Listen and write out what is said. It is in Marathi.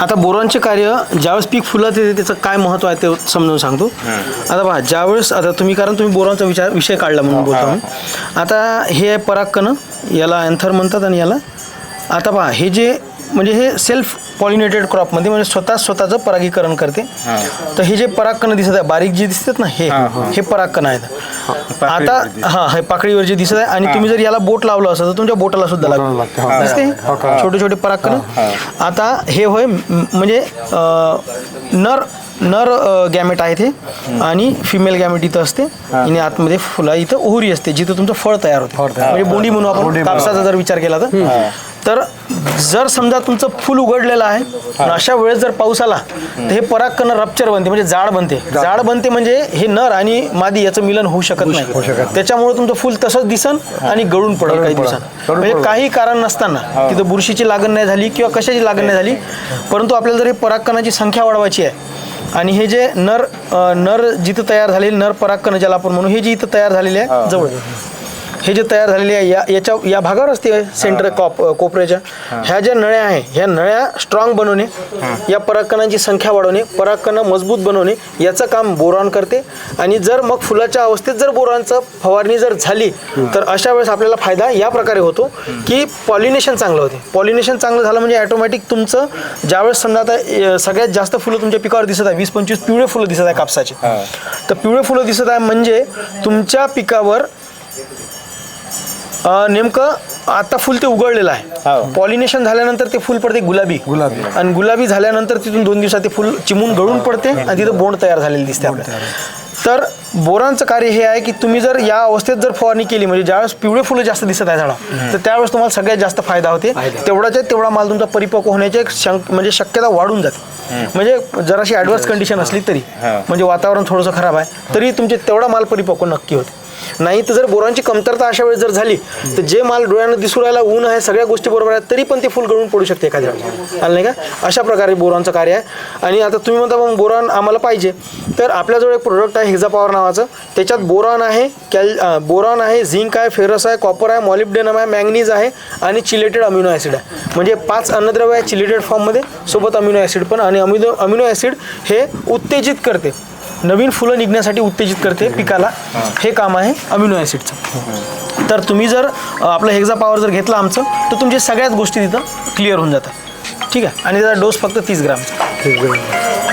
आता बोरॉनचे कार्य ज्यावेळेस पीक फुलत येते त्याचं काय महत्त्व आहे ते समजावून सांगतो. आता पहा ज्यावेळेस आता तुम्ही कारण तुम्ही बोरॉनचा विचार विषय काढला म्हणून बोलतो मी. आता हे आहे परागकण याला अँथर म्हणतात आणि याला आता पहा हे जे म्हणजे हे सेल्फ पॉलिनेटेड क्रॉपमध्ये म्हणजे स्वतः स्वतःचं परागीकरण करते. तर हे जे परागकण दिसत आहे बारीक जे दिसतात ना हे. हे परागकण आहेत. आता हा हे पाकळीवर जे दिसत आहे. आणि तुम्ही जर याला बोट लावलं असतं तर तुमच्या बोटाला सुद्धा लागतं. लागतं, हा. दिसते छोटे छोटे परागकण आता हे होय म- म्हणजे अं, नर नर गॅमेट आहेत हे. आणि फिमेल गॅमेट इथं असते. आणि आतमध्ये फुला इथं ओहुरी असते जिथं तुमचं फळ तयार होते. म्हणजे बोंडी म्हणून आपण कापसाचा जर विचार केला तर. तर जर समजा तुमचं फुल उघडलेलं आहे अशा वेळेस जर पाऊस आला तर हे परागकण रप्चर बनते म्हणजे जाड बनते. जाड. बनते म्हणजे हे नर आणि मादी याचं मिलन होऊ शकत नाही. त्याच्यामुळे तुमचं फुल तसंच दिसन आणि गळून पडेल काही दिवसात म्हणजे. काही कारण नसताना तिथं बुरशीची लागण नाही झाली किंवा कशाची लागण नाही झाली परंतु आपल्याला जर हे परागकणाची संख्या वाढवायची आहे आणि हे जे नर नर जिथं तयार झालेले नर परागकण ज्याला आपण म्हणू हे जे इथं तयार झालेले आहे जवळ. हे जे तयार झालेले आहे या याच्या या भागावर असते सेंटर कॉप कोपऱ्याच्या. ह्या ज्या नळ्या आहे ह्या नळ्या स्ट्रॉंग बनवणे या परागकणांची संख्या वाढवणे परागकणं मजबूत बनवणे याचं काम बोरॉन करते. आणि जर मग फुलाच्या अवस्थेत जर बोरॉनचं फवारणी जर झाली तर अशा वेळेस आपल्याला फायदा या प्रकारे होतो की पॉलिनेशन चांगलं होते. पॉलिनेशन चांगलं झालं म्हणजे ऑटोमॅटिक तुमचं ज्यावेळेस समजा आता सगळ्यात जास्त फुलं तुमच्या पिकावर दिसत आहे वीस पंचवीस पिवळे फुलं दिसत आहे कापसाचे. तर पिवळे फुलं दिसत आहे म्हणजे तुमच्या पिकावर अ, नेमकं आता फुल ते उघडलेलं आहे. पॉलिनेशन झाल्यानंतर ते फुल पडते गुलाबी. गुलाबी. आणि गुलाबी झाल्यानंतर तिथून दोन दिवसात ते फुल चिमून गळून पडते आणि तिथं बोंड तयार झालेली दिसते आपल्याला. तर बोरांचं कार्य हे आहे की तुम्ही जर या अवस्थेत जर फवारणी केली म्हणजे ज्यावेळेस पिवळे फुलं जास्त दिसत आहे झाडा तर त्यावेळेस तुम्हाला सगळ्यात जास्त फायदा होते. तेवढाच्या तेवढा माल तुमचा परिपक्व होण्याची एक शंक म्हणजे शक्यता वाढून जाते. म्हणजे जराशी ॲडव्हान्स कंडिशन असली तरी. म्हणजे वातावरण थोडंसं खराब आहे तरी तुमचे तेवढा माल परिपक्व नक्की होते. नाही तर जर बोरांची कमतरता अशा वेळेस जर झाली तर जे माल डोळ्यानं दिसू राहिला ऊन आहे सगळ्या गोष्टी बरोबर आहेत तरी पण ते फुल गळून पडू शकते एखाद्या आलं नाही का? अशा प्रकारे बोरांचं कार्य आहे. आणि आता तुम्ही म्हणता मग बोरान आम्हाला पाहिजे. तर आपल्याजवळ एक प्रोडक्ट आहे हेक्झा पॉवर नावाचं. त्याच्यात बोरॉन आहे कॅल बोरान बोरॉन आहे झिंक आहे फेरस आहे कॉपर आहे मॉलिब्डेनम आहे मॅंगनीज आहे आणि चिलेटेड अमिनो ॲसिड आहे. म्हणजे पाच अन्नद्रव्य आहे चिलेटेड फॉर्ममध्ये सोबत अमिनो ॲसिड पण आणि अमिनो अमिनो ॲसिड हे उत्तेजित करते. नवीन फुलं निघण्यासाठी उत्तेजित करते पिकाला. हे. काम आहे अमिनो ॲसिडचं. तर तुम्ही जर आपलं हेक्झा पॉवर जर घेतला आमचं तर तुमच्या सगळ्याच गोष्टी तिथं क्लिअर होऊन जातात. ठीक आहे? आणि त्याचा डोस फक्त तीस ग्रामचा.